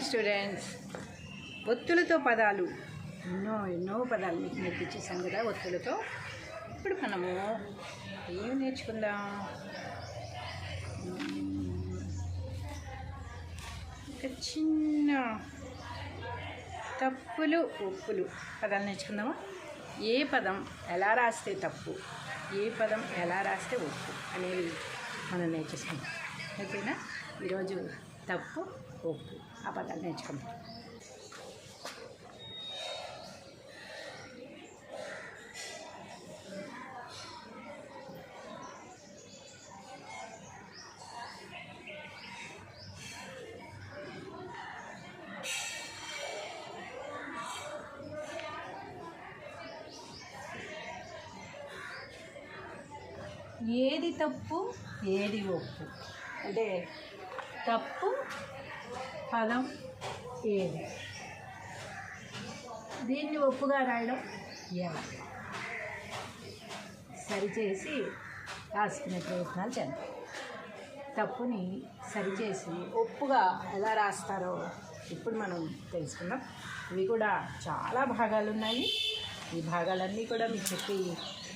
Students ఒత్తులతో పదాలు. ఎన్నో ఎన్నో పదాలు మీకు నేర్పించేసాం కదా ఒత్తులతో. ఇప్పుడు మనము ఏం నేర్చుకుందాం? ఒక చిన్న తప్పులు ఒప్పులు. పదాలు నేర్చుకుందామా? ఏ పదం ఎలా రాస్తే తప్పు? ఏ పదం ఎలా రాస్తే ఒప్పు? అనేవి మనం నేర్చేసుకుందాం. ఓకేనా? ఈరోజు తప్పు ఓకే ఆ పదాలు నేర్చుకుందాం ఏది తప్పు ఏది ఒప్పు అంటే తప్పు పదం ఏది? దీన్ని ఒప్పుగా రాయడం ఎలా సరిచేసి రాసుకునే ప్రయత్నాలు చేద్దాం. తప్పుని సరిచేసి ఒప్పుగా ఎలా రాస్తారో ఇప్పుడు మనం తెలుసుకుందాం. ఇవి కూడా చాలా భాగాలు ఉన్నాయి ఈ భాగాలన్నీ కూడా మీకు చెప్పి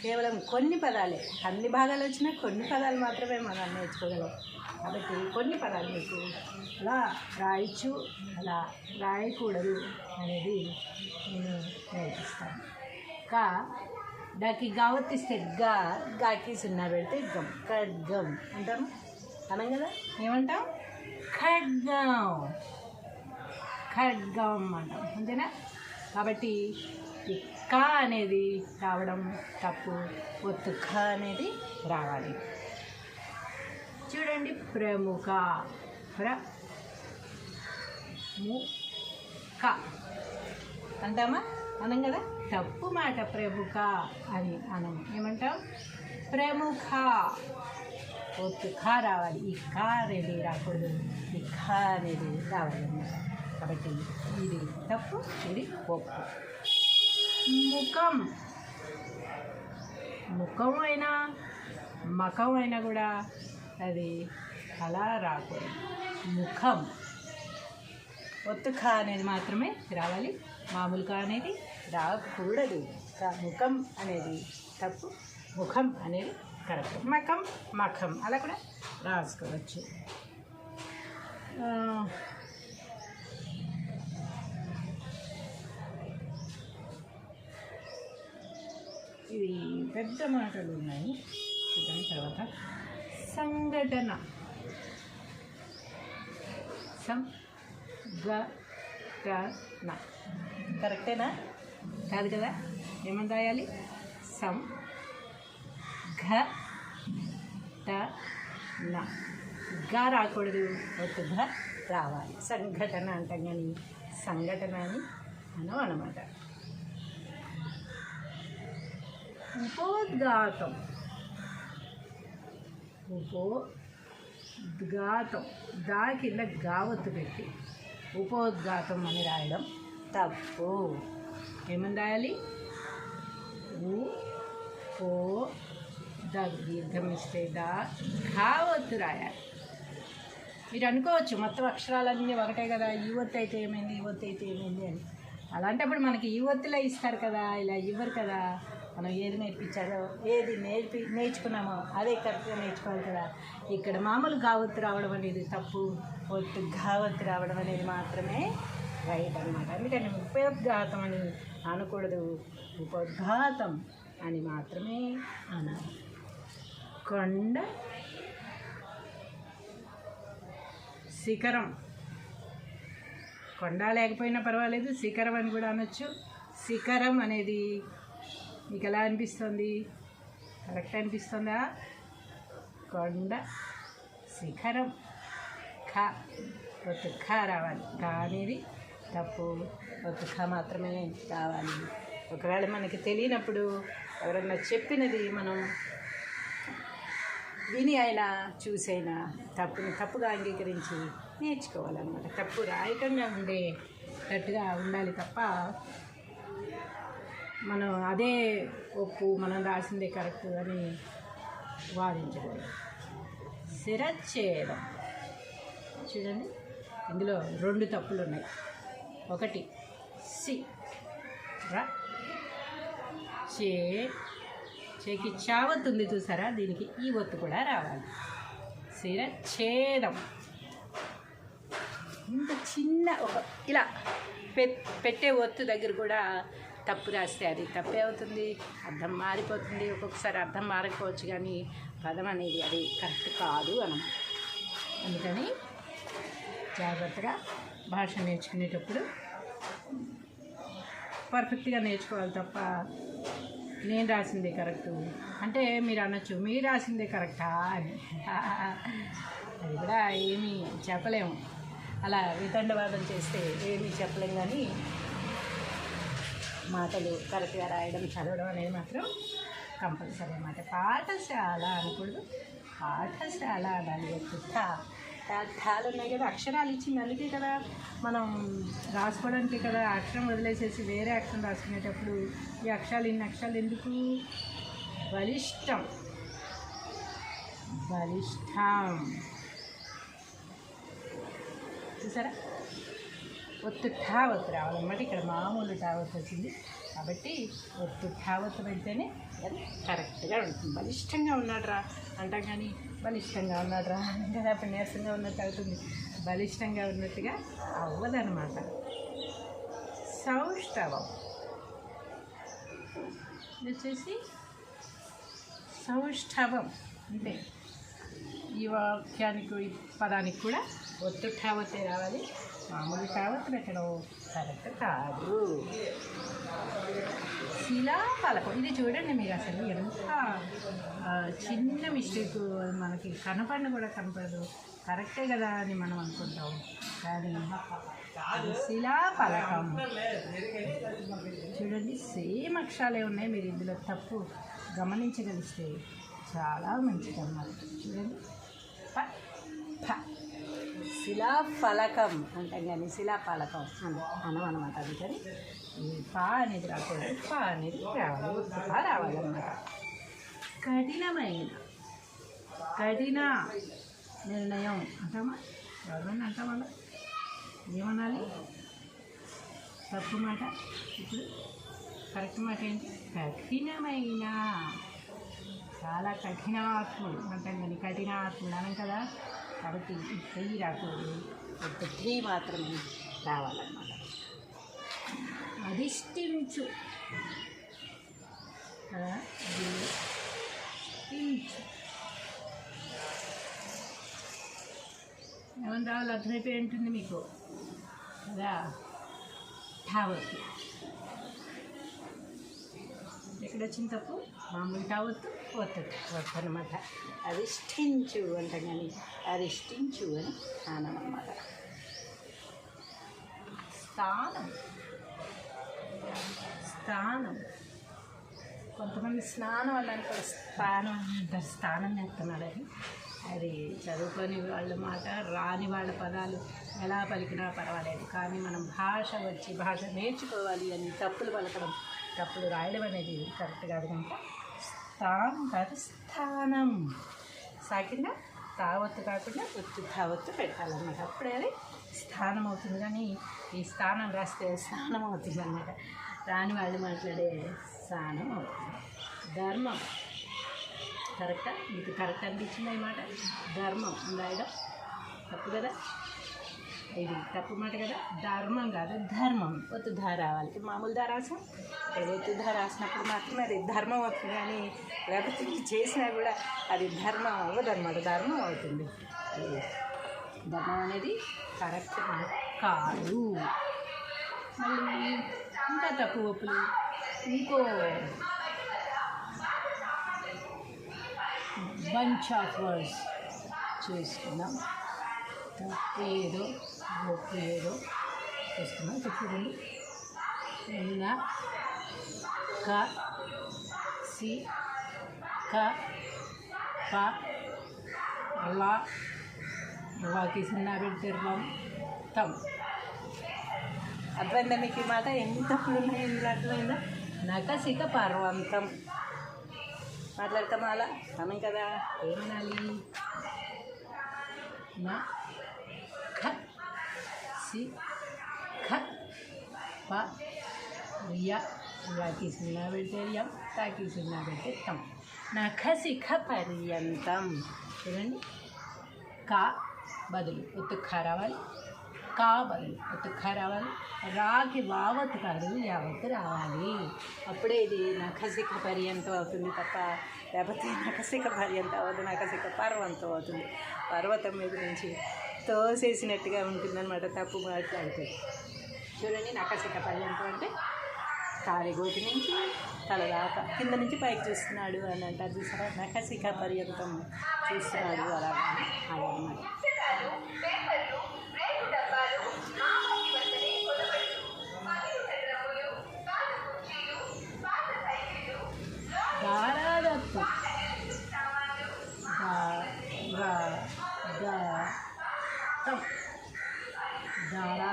కేవలం కొన్ని పదాలే. అన్ని భాగాలు వచ్చినా కొన్ని పదాలు మాత్రమే మనం నేర్చుకోగలం. కాబట్టి కొన్ని పదాలు మీకు అలా రాయచ్చు అలా రాయకూడదు అనేది నేను నేర్పిస్తాను. కా దాకి గావత్తిస్తే గా గాకి సున్నా పెడితే గమ్ ఖడ్గం అంటాము. అనం కదా? ఏమంటాం? ఖడ్గం. ఖడ్గం అంటాం. అంతేనా? కాబట్టి క అనేది రావడం తప్పు. ఒత్తు ఖ అనేది రావాలి. చూడండి ప్రముఖ. ప్ర ము క. అంటామా? అనం కదా? తప్పు మాట ప్రముఖ అని అనం. ఏమంటాం? ప్రముఖ. ఒత్తు ఖ రావాలి. ఈ ఖ అనేది రాకూడదు. ఈ ఖ అనేది రావాలి. కాబట్టి ఇది తప్పు ఇది ఒప్పు. ముఖం. ముఖం అయినా మఖం అయినా కూడా అది అలా రాకూడదు. ముఖం. ఒత్తు ఖా అనేది మాత్రమే రావాలి. మామూలు కా అనేది రాకూడదు. ముఖం అనేది తప్పు. ముఖం అనేది కరెక్ట్. మఖం మఖం. అలా కూడా రాసుకోవచ్చు. ఇవి పెద్ద మాటలు ఉన్నాయి దాని తర్వాత. సంఘటన. సం న కరెక్టేనా? కాదు కదా? ఏమని రాయాలి? సం ఘ ట న గ రాకూడదు. ఒక ఘ రావాలి. సంఘటన అంటాం కానీ సంఘటన అని మనం అనమాట ఉపోద్ఘాతం. ఉపోద్ఘాతం. దా కింద గావత్తు పెట్టి ఉపోద్ఘాతం అని రాయడం తప్పు. ఏమని రాయాలి? ఉ పో ద దీర్ఘం ఇస్తే దా ఘావత్తు రాయాలి. మీరు అనుకోవచ్చు మొత్తం అక్షరాలన్నీ ఒకటే కదా ఈ ఒత్తు అయితే ఏమైంది ఈ ఒత్తు అయితే ఏమైంది అని. అలాంటప్పుడు మనకి ఈ ఒత్తులే ఇస్తారు కదా ఇలా ఇవ్వరు కదా. మనం ఏది నేర్పించాలో ఏది నేర్పి నేర్చుకున్నామో అదే కరెక్ట్గా నేర్చుకోవాలి కదా. ఇక్కడ మామూలు గావత్తు రావడం అనేది తప్పు. ఒత్తు గావత్తు రావడం అనేది మాత్రమే రైట్ అనమాట అందుకని ఉపోద్ఘాతం అని అనకూడదు. ఉపోద్ఘాతం అని మాత్రమే అనాలి. కొండ శిఖరం. కొండ లేకపోయినా పర్వాలేదు శిఖరం అని కూడా అనొచ్చు. శిఖరం అనేది మీకు ఎలా అనిపిస్తుంది? కరెక్ట్ అనిపిస్తుందా? కొండ శిఖరం ఖ ఒత్తు ఖ రావాలి ఖ అనేది తప్పు. ఒత్తు ఖ మాత్రమే రావాలి ఒకవేళ మనకి తెలియనప్పుడు ఎవరన్నా చెప్పినది మనం విని అయినా చూసైనా తప్పుని తప్పుగా అంగీకరించి నేర్చుకోవాలన్నమాట. తప్పు రాయకంగా ఉండేటట్టుగా ఉండాలి తప్ప మనం అదే ఒప్పు మనం రాసిందే కరెక్ట్ అని వాదించకూడదు. శిరచ్ఛేదం. చూడండి ఇందులో రెండు తప్పులు ఉన్నాయి ఒకటి సి. రా. చే. చేకి చావత్తు ఉంది చూసారా? దీనికి ఈ ఒత్తు కూడా రావాలి. సిర ఇంత చిన్న ఒక ఇలా పె పెట్టే ఒత్తు దగ్గర కూడా తప్పు రాస్తే అది తప్పే అవుతుంది అర్థం మారిపోతుంది ఒక్కొక్కసారి అర్థం మారకపోవచ్చు కానీ పదం అనేది అది కరెక్ట్ కాదు అనమాట అందుకని జాగ్రత్తగా భాష నేర్చుకునేటప్పుడు పర్ఫెక్ట్గా నేర్చుకోవాలి తప్ప నేను రాసిందే కరెక్ట్. అంటే మీరు అనొచ్చు మీరు రాసిందే కరెక్టా? అని. అది కూడా ఏమీ చెప్పలేము. అలా వితండవాదం చేస్తే ఏమీ చెప్పలేము కానీ మాటలు కరెక్ట్గా రాయడం చదవడం అనేది మాత్రం కంపల్సరీ అన్నమాట. పాఠశాల అనకూడదు. పాఠశాల అనాలి. ఒక్క ఠాలు ఉన్నాయి కదా అక్షరాలు ఇచ్చింది అందుకే కదా మనం రాసుకోవడానికి కదా అక్షరం వదిలేసేసి వేరే అక్షరం రాసుకునేటప్పుడు ఈ అక్షరాలు ఇన్ని అక్షరాలు ఎందుకు? బలిష్టం. బలిష్టం. చూసారా? ఒత్తు ఠావత్ రావాలన్నమాట ఇక్కడ మామూలు ఠావత్ వచ్చింది. కాబట్టి ఒత్తు ఠావత్ పెడితేనే అది కరెక్ట్గా ఉంటుంది. బలిష్టంగా ఉన్నాడురా అంట అంటాం కానీ బలిష్టంగా ఉన్నాడురా కదా అప్పుడు నీరసంగా ఉన్నట్టు అవుతుంది. బలిష్టంగా ఉన్నట్టుగా అవ్వదనమాట సౌష్ఠవం. ఇది వచ్చేసి సౌష్ఠవం. అంటే ఈ వాక్యానికి ఈ పదానికి కూడా ఒత్తు ఠావతే రావాలి. మామూలు ఠావత్ పెట్టడం కరెక్ట్ కాదు. శిలా పలకం ఇది చూడండి మీరు అసలు ఎంత చిన్న మిస్టేక్ మనకి కనపడిన కూడా కనపడదు. కరెక్టే కదా అని మనం అనుకుంటాం. కానీ శిలా పలకం చూడండి సేమ్ అక్షరాలే ఉన్నాయి మీరు ఇందులో తప్పు గమనించగలిస్తే చాలా మంచిది అన్నమాట చూడండి శిలాఫలకం శిలా ఫలకం అంటాం కానీ శిలాఫలకం. అని అనం అనమాట అందుకని కానీ పా అనేది రాకూడదు. పా అనేది రావాలి. పా రావాలన్నమాట. కఠినమైన కఠిన నిర్ణయం అంటామా? ఎవరైనా అంటామా ఏమనాలి? తప్పు మాట? ఇప్పుడు కరెక్ట్ మాట ఏంటి? కఠినమైన చాలా కఠినాత్ముడు అంటాం కానీ కఠినాత్ముడు అనం కదా? కాబట్టి ఈ చెయ్యి రాకూడదు ఒక త్రీ మాత్రమే రావాలన్నమాట. అధిష్ఠించు అధిష్ఠించు ఏమని రావాలి? అర్థమైపోయి ఉంటుంది మీకు. కదా? ఠావత్తు ఇక్కడ వచ్చిన తప్పు మామూలు కావద్దు వద్దు వద్దు అనమాట అధిష్ఠించు అంట కానీ అధిష్ఠించు అని స్థానం అనమాట స్థానం. స్థానం. కొంతమంది స్నానం అన్నానికి కూడా స్థానం అంటారు స్థానం చేస్తున్నాడు అది. అది చదువుకొని వాళ్ళ మాట రాని వాళ్ళ పదాలు ఎలా పలికినా పర్వాలేదు. కానీ మనం భాష వచ్చి భాష నేర్చుకోవాలి అని తప్పులు పలకడం అప్పుడు రాయడం అనేది కరెక్ట్ కాదు కనుక స్థానం కాదు స్థానం. సాకిందా? తావత్తు కాకుండా ఒత్తు తావత్తు పెట్టాలన్నమాట. అప్పుడే అది స్థానం అవుతుంది కానీ ఈ స్థానం రాస్తే స్నానం అవుతుంది అన్నమాట. రాని వాళ్ళు మాట్లాడే స్థానం అవుతుంది. ధర్మం. కరెక్టా? మీకు కరెక్ట్ అనిపించింది అన్నమాట ధర్మం. రాయడం తప్పు కదా? ఇది తప్పు మాట కదా? ధర్మం కాదు ధర్మం. ఒత్తు ధర రావాలి. మామూలు ధర రాసాం. ఒత్తు ధర రాసినప్పుడు మాత్రమే అది ధర్మం అవుతుంది కానీ లేకపోతే చేసినా కూడా అది ధర్మం అవ్వదు అనమాట ధర్మం అవుతుంది. ధర్మం అనేది కరెక్ట్ మాట కాదు. మళ్ళీ ఇంకా తక్కువ ఒప్పులు. ఇంకో బంచ్ ఆఫ్ వర్డ్స్ చేసుకుందాం. ఏదో ఏదో చేసుకుందాం ఇప్పుడు నిన్న క సి క ప లా లాకి సున్నా పెడితే తమ్. తం అర్థమైందా మీకు ఈ మాట? ఎన్ని తప్పులు ఉన్నాయి ఇందులో అర్థమైందా? నకసిక పర్వంతం. మాట్లాడతామా అలా? అనం కదా. ఏమనాలి నా సి ఖ ప రియ యాకి సున్నా పెడితే రియం తాకి సున్నా పెడితే తం. నఖ శిఖ పర్యంతం. చూడండి. కా బదులు ఒత్తు ఖ రావాలి. కా బదులు ఒత్తు ఖ రావాలి. రాకి వావత్ కాదు యావత్ రావాలి. అప్పుడే ఇది నఖసిక పర్యంతం అవుతుంది తప్ప లేకపోతే నఖసిక పర్యంతం అవ్వదు నఖసిక పర్వంతం అవుతుంది. పర్వతం మీద నుంచి తోసేసినట్టుగా ఉంటుందన్నమాట తప్పు మాట్లాడితే చూడండి నఖసిక పర్యంతం అంటే కాలిగోటి నుంచి తల దాకా కింద నుంచి పైకి చూస్తున్నాడు అని అంటారు చూసారా నఖశిఖ పర్యంతం చూస్తున్నాడు అలా అలా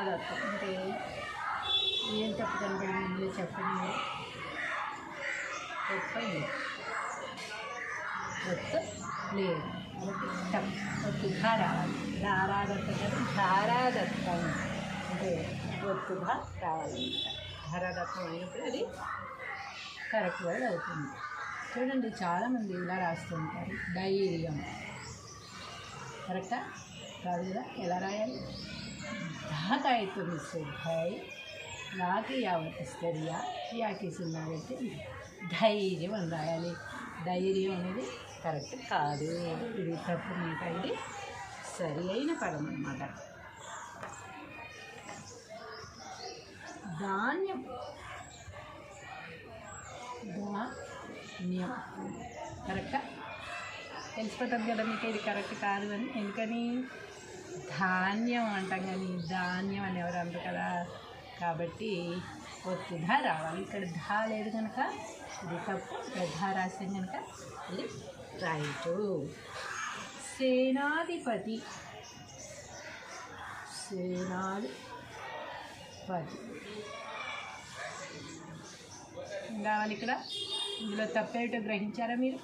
దారాదత్తం అంటే ఏం చెప్తాను కదా ముందు చెప్పండి. చెప్పండి. ఒత్తు లేదు. ఇష్టం ఒత్తు రావాలి ధారాదత్తం కదా ధారాదత్తం. అంటే ఒత్తుగా రావాలన్నమాట ధారాదత్తం అయినప్పుడు అది కరెక్ట్ వర్డ్ అవుతుంది. చూడండి చాలామంది ఇలా రాస్తుంటారు ధైర్యం. కరెక్టా? కాదు కదా? ఎలా రాయాలి? ధాకాయత్వం ఇస్తే ధై నాకి యావత్ స్థిర్య యాకి సున్నా ధైర్యం అని రాయాలి. ధైర్యం అనేది కరెక్ట్ కాదు. ఇది తప్పు మాట ఇది సరి అయిన పదం అన్నమాట. ధాన్యం ధాన్యం. కరెక్టా? తెలిసిపోతుంది కదా మీకు ఇది కరెక్ట్ కాదు అని. ఎందుకని? ధాన్యం అంటాం కానీ ధాన్యం అని ఎవరు అంటారు కదా. కాబట్టి ఒత్తు ధ రావాలి. ఇక్కడ ధా లేదు కనుక ఇది తప్పు. ఇక్కడ ధ రాసాం కనుక ఇది రైటు. సేనాధిపతి. సేనాధిపతి. కావాలి ఇక్కడ. ఇందులో తప్పేటో గ్రహించారా మీరు?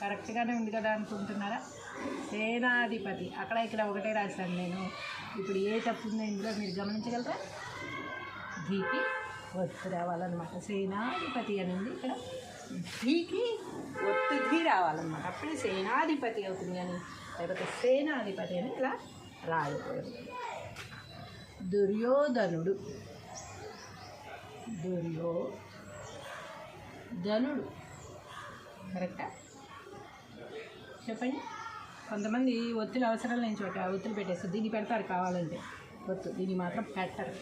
కరెక్ట్గానే ఉంది కదా అనుకుంటున్నారా? సేనాధిపతి. అక్కడ ఇక్కడ ఒకటే రాశాను నేను. ఇప్పుడు ఏ తప్పు ఉందో ఇందులో మీరు గమనించగలరా? ధీకి ఒత్తు రావాలన్నమాట. సేనాధిపతి అని ఉంది ఇక్కడ. ధీకి ఒత్తు ధీ రావాలన్నమాట. అప్పుడే సేనాధిపతి అవుతుంది అని లేకపోతే సేనాధిపతి అని ఇలా రాయకూడదు దుర్యోధనుడు. దుర్యోధనుడు. కరెక్టా? చెప్పండి. కొంతమంది ఒత్తులు అవసరం లేని చోట ఒత్తులు పెట్టేస్తారు దీన్ని పెడతారు కావాలంటే. ఒత్తు దీన్ని మాత్రం పెట్టరు.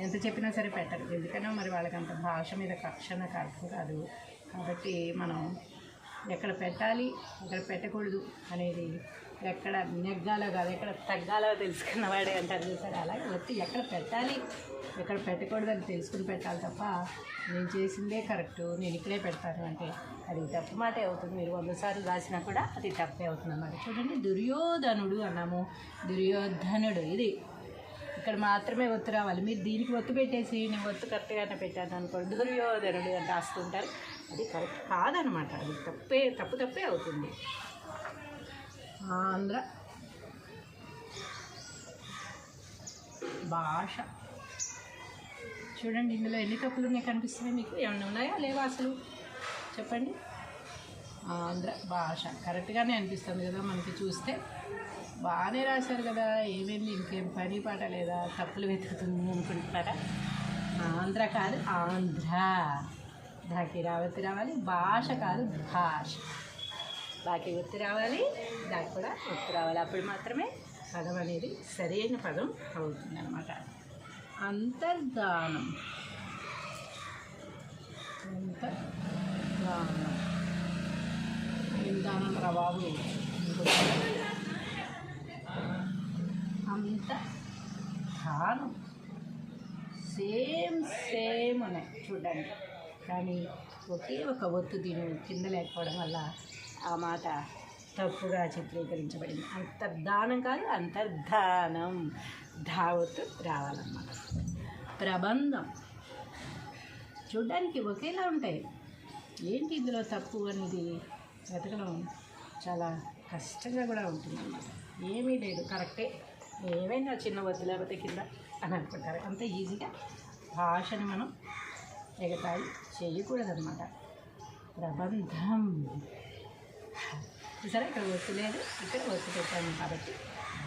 ఎంత చెప్పినా సరే పెట్టరు. ఎందుకన్నా మరి వాళ్ళకి అంత భాష మీద కక్ష అర్థం కాదు కాబట్టి మనం ఎక్కడ పెట్టాలి ఎక్కడ పెట్టకూడదు అనేది ఎక్కడ నెగ్గాలో కాదు ఎక్కడ తగ్గాలో తెలుసుకున్నవాడే అంటారు చూసారు? అలాగే ఒత్తి ఎక్కడ పెట్టాలి? ఎక్కడ పెట్టకూడదు అని తెలుసుకుని పెట్టాలి తప్ప నేను చేసిందే కరెక్ట్ నేను ఇక్కడే పెడతాను అంటే అది తప్పు మాటే అవుతుంది. మీరు వంద సార్లు రాసినా కూడా అది తప్పే అవుతుంది అన్నమాట. చూడండి దుర్యోధనుడు అన్నాము. దుర్యోధనుడు ఇది. ఇక్కడ మాత్రమే ఒత్తు రావాలి. మీరు దీనికి ఒత్తు పెట్టేసి నేను ఒత్తు కరెక్ట్గానే పెట్టాను అనుకోండి దుర్యోధనుడు అని రాస్తుంటారు అది కరెక్ట్ కాదనమాట అది తప్పే తప్పు తప్పే అవుతుంది. ఆంధ్ర భాష. చూడండి ఇందులో ఎన్ని తప్పులు ఉన్నాయి కనిపిస్తున్నాయి మీకు? ఏమైనా ఉన్నాయా? లేవా అసలు? చెప్పండి. ఆంధ్ర భాష. కరెక్ట్గానే అనిపిస్తుంది కదా మనకి చూస్తే. బాగానే రాశారు కదా. ఏమేమి ఇంకేం పని పాట లేదా? తప్పులు వెతుకుతుంది అనుకుంటున్నారా? ఆంధ్ర కాదు ఆంధ్ర. దాకి రావతి రావాలి భాష కాదు భాష. బాకీ ఒత్తి రావాలి. దానికి కూడా ఒత్తి రావాలి. అప్పుడు మాత్రమే పదం అనేది సరైన పదం అవుతుంది అనమాట అంతర్ధానం. అంతర్ధానం. ఏం దానం రా అంత ధానం సేమ్ సేమ్ ఉన్నాయి చూడండి కానీ ఒకే ఒక ఒత్తు దీని కింద లేకపోవడం వల్ల ఆ మాట తప్పుగా చిత్రీకరించబడింది. అంతర్ధానం కాదు అంతర్ధానం. ధావత్ రావాలన్నమాట. ప్రబంధం. చూడ్డానికి ఒకేలా ఉంటాయి. ఏంటి ఇందులో తప్పు అనేది? వెతకడం చాలా కష్టంగా కూడా ఉంటుంది అన్నమాట ఏమీ లేదు. కరెక్టే. ఏమైనా చిన్న వద్దు లేకపోతే కింద అని అనుకుంటారు. అంత ఈజీగా భాషని మనం ఎగతాళి చేయకూడదన్నమాట. ప్రబంధం. సరే ఇక్కడ ఒత్తు లేదు ఇక్కడ ఒత్తు పెట్టాము కాబట్టి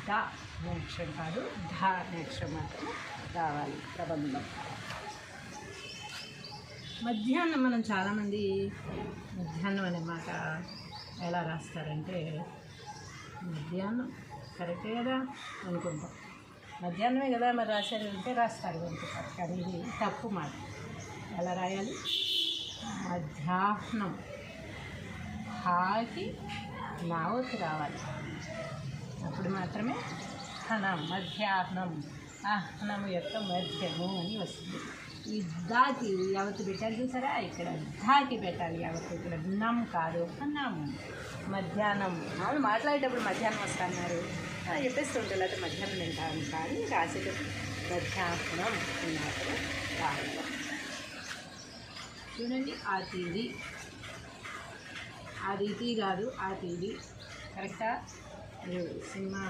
దా అనే కాదు ధ అనే మాత్రమే రావాలి ప్రబంధం. మధ్యాహ్నం మనం చాలామంది మధ్యాహ్నం అనే మాట ఎలా రాస్తారంటే మధ్యాహ్నం కరెక్టే కదా అనుకుంటాం. మధ్యాహ్నమే కదా మరి రాశారు అంటే రాస్తారు అనుకుంటారు కానీ ఇది తప్పు మాట. ఎలా రాయాలి? మధ్యాహ్నం. హాకి నావతి రావాలి. అప్పుడు మాత్రమే హనం మధ్యాహ్నం అహ్నం యొక్క మధ్యము అని వస్తుంది. ఈ దాకి యావత్తు పెట్టాలి చూసారా? ఇక్కడ దాకి పెట్టాలి యావత్తు. ఇక్కడ నమ్ కాదు అన్నాము మధ్యాహ్నం. వాళ్ళు మాట్లాడేటప్పుడు మధ్యాహ్నం వస్తున్నారు. అలా చెప్పేస్తుంటే లేకపోతే మధ్యాహ్నం తింటాను కానీ రాసేటప్పుడు మధ్యాహ్నం అన్నప్పుడు రావాలి. చూడండి ఆ తీరి ఆ రీతి కాదు ఆ తేదీ. కరెక్టా? సినిమా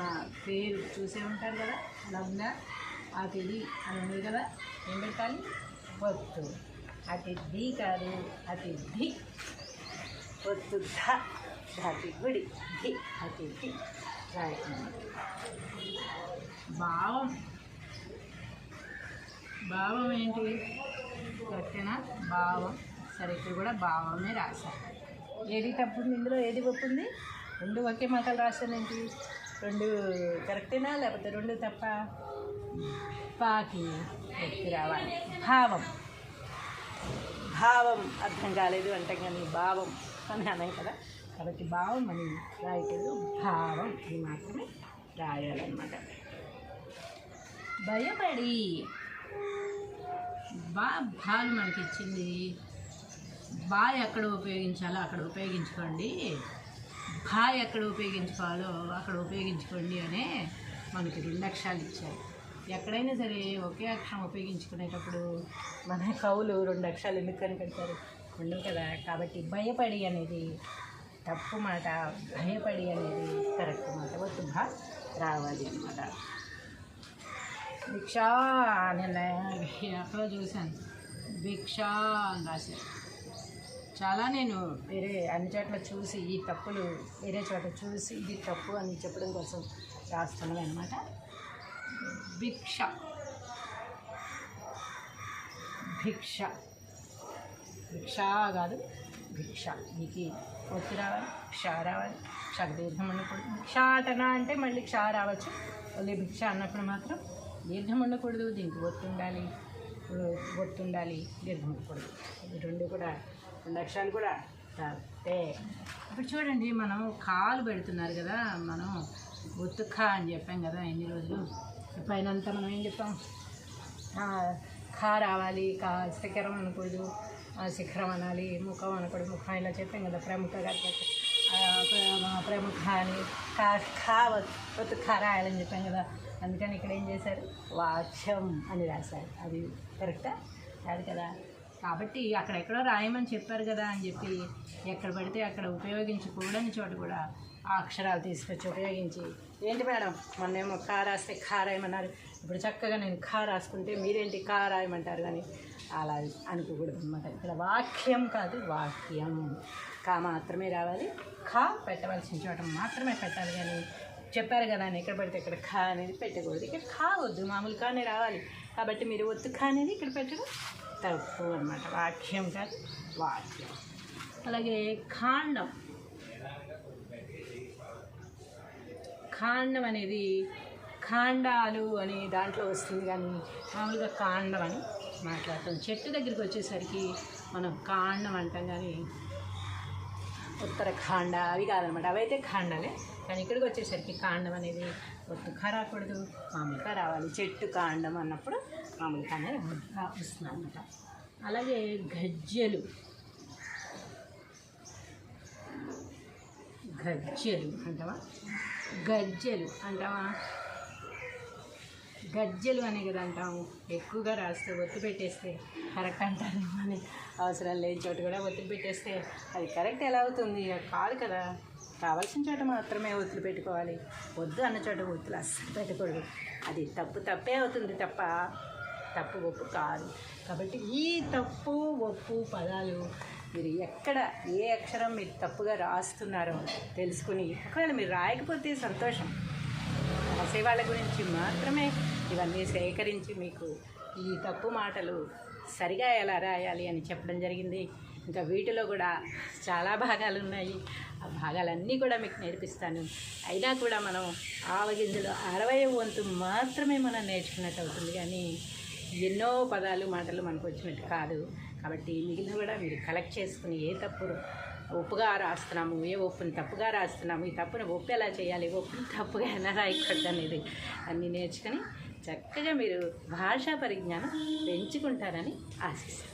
పేరు చూసే ఉంటారు కదా అలా ఉందా ఆ తేదీ అని ఉంది కదా ఏం పెట్టాలి? పొత్తు. అతిథి కాదు అతిథి ఒత్తు ధ ధాతి గుడి. ధి అతిథి రాయకుండా భావం. భావం ఏంటి? కరెక్టేనా? భావం. సరే ఇక్కడ కూడా భావమే రాశారు. ఏది తప్పుంది ఇందులో ఏది ఒప్పుంది? రెండు ఒకే మాటలు రాశాను ఏంటి? రెండు కరెక్టేనా? లేకపోతే రెండు తప్ప? పాకి వ్యక్తి రావాలి. భావం. భావం అర్థం కాలేదు అంటే కానీ భావం అని అన్నాం కదా. కాబట్టి భావం అని రాయటం భావం ఇది మాత్రమే రాయాలన్నమాట. భయపడి. బా భాలు మనకి ఇచ్చింది బా ఎక్కడ ఉపయోగించాలో అక్కడ ఉపయోగించుకోండి. భా ఎక్కడ ఉపయోగించుకోవాలో అక్కడ ఉపయోగించుకోండి అనే మనకి రెండు అక్షరాలు ఇచ్చారు. ఎక్కడైనా సరే ఒకే అక్షరం ఉపయోగించుకునేటప్పుడు మన కవులు రెండు అక్షరాలు ఎందుకు కనిపెడతారు? ఉండవు కదా. కాబట్టి భయపడి అనేది తప్పు మాట భయపడి అనేది కరెక్ట్ మాట. వద్దు భా రావాలి అన్నమాట. భిక్షా నిన్న ఎక్కడో చూశాను. భిక్షా అని రాశారు. చాలా నేను వేరే అన్ని చోట్ల చూసి ఈ తప్పులు వేరే చోట చూసి ఇది తప్పు అని చెప్పడం కోసం రాస్తున్నాను అనమాట భిక్ష. భిక్ష. భిక్ష కాదు భిక్ష. మీకు ఒత్తి రావాలి క్ష రావాలి. క్షకు దీర్ఘం ఉండకూడదు భిక్షాటన అంటే మళ్ళీ క్ష రావచ్చు. మళ్ళీ భిక్ష అన్నప్పుడు మాత్రం దీర్ఘం ఉండకూడదు. దీనికి ఒత్తు ఉండాలి. ఒత్తు ఉండాలి దీర్ఘం ఉండకూడదు. రెండు కూడా రెండు కూడా తప్పే. ఇప్పుడు చూడండి మనం కాలు పెడుతున్నారు కదా మనం ఒత్తు అని చెప్పాం కదా ఎన్ని రోజులు? పైన అంతా మనం ఏం చెప్పాం? ఖా రావాలి కా శిఖరం అనకూడదు శిఖరం అనాలి ముఖం అనకూడదు ముఖం ఇలా చెప్పాం కదా ప్రముఖ ప్రముఖ అని కా ఖా వత్- ఒత్తు ఖా రాయాలని చెప్పాం కదా అందుకని ఇక్కడ ఏం చేశారు? వాచ్యం అని రాశారు. అది కరెక్టా? కాదు కదా. కాబట్టి అక్కడెక్కడో రాయమని చెప్పారు కదా అని చెప్పి ఎక్కడ పడితే అక్కడ ఉపయోగించకూడని చోట కూడా ఆ అక్షరాలు తీసుకొచ్చి ఉపయోగించి ఏంటి మేడం మొన్నేమో కా రాస్తే ఖా రాయమన్నారు. ఇప్పుడు చక్కగా నేను ఖా రాసుకుంటే మీరేంటి కా రాయమంటారు కానీ అలా అనుకోకూడదు అనమాట ఇక్కడ వాక్యం కాదు వాక్యం. కా మాత్రమే రావాలి ఖా పెట్టవలసిన చోట మాత్రమే పెట్టాలి కానీ చెప్పారు కదా అని ఎక్కడ పడితే ఇక్కడ ఖా అనేది పెట్టకూడదు. ఇక్కడ ఖా వద్దు మామూలు ఖానే రావాలి. కాబట్టి మీరు ఒత్తు ఖా అనేది ఇక్కడ పెట్టడం తప్పు అనమాట వాక్యం కాదు వాక్యం. అలాగే ఖాండం. ఖాండం అనేది ఖాండాలు అని దాంట్లో వస్తుంది కానీ మామూలుగా కాండం అని మాట్లాడతాం. చెట్టు దగ్గరికి వచ్చేసరికి మనం కాండం అంటాం కానీ ఉత్తరఖాండ అవి కాదనమాట అవైతే ఖండాలే కానీ ఇక్కడికి వచ్చేసరికి కాండం అనేది ఒత్తుగా రాకూడదు మామూలుగా రావాలి. చెట్టు కాండం అన్నప్పుడు మామూలుగానే వస్తుంది అనమాట అలాగే గజ్జెలు. గజ్జెలు అంటావా? గజ్జెలు అంటావా? గజ్జెలు అనే కదా అంటాము ఎక్కువగా రాస్తే ఒత్తి పెట్టేస్తే కరెక్ట్ అంటారు అని అవసరం లేని చోట కూడా ఒత్తి పెట్టేస్తే అది కరెక్ట్ ఎలా అవుతుంది? కాదు కదా. కావాల్సిన చోట మాత్రమే ఒత్తులు పెట్టుకోవాలి. వద్దు అన్న చోట ఒత్తులు అస్సలు పెట్టకూడదు. అది తప్పు తప్పే అవుతుంది తప్ప తప్పు ఒప్పు కాదు. కాబట్టి ఈ తప్పు ఒప్పు పదాలు మీరు ఎక్కడ ఏ అక్షరం మీరు తప్పుగా రాస్తున్నారో తెలుసుకుని ఒకవేళ మీరు రాయకపోతే సంతోషం. రాసేవాళ్ళ గురించి మాత్రమే ఇవన్నీ సేకరించి మీకు ఈ తప్పు మాటలు సరిగా ఎలా రాయాలి అని చెప్పడం జరిగింది. ఇంకా వీటిలో కూడా చాలా భాగాలు ఉన్నాయి. ఆ భాగాలన్నీ కూడా మీకు నేర్పిస్తాను. అయినా కూడా మనం ఆవగింజలు అరవై వంతు మాత్రమే మనం నేర్చుకున్నట్టు అవుతుంది. కానీ ఎన్నో పదాలు మాటలు మనకు వచ్చినట్టు కాదు. కాబట్టి మిగిలిన కూడా మీరు కలెక్ట్ చేసుకుని ఏ తప్పు ఒప్పుగా రాస్తున్నాము ఏ ఒప్పుని తప్పుగా రాస్తున్నాము ఈ తప్పుని ఒప్పు ఎలా చేయాలి ఒప్పుని తప్పుగా ఎలా రాయకూడదు అనేది అన్నీ నేర్చుకొని చక్కగా మీరు భాషా పరిజ్ఞానం పెంచుకుంటారని ఆశిస్తాను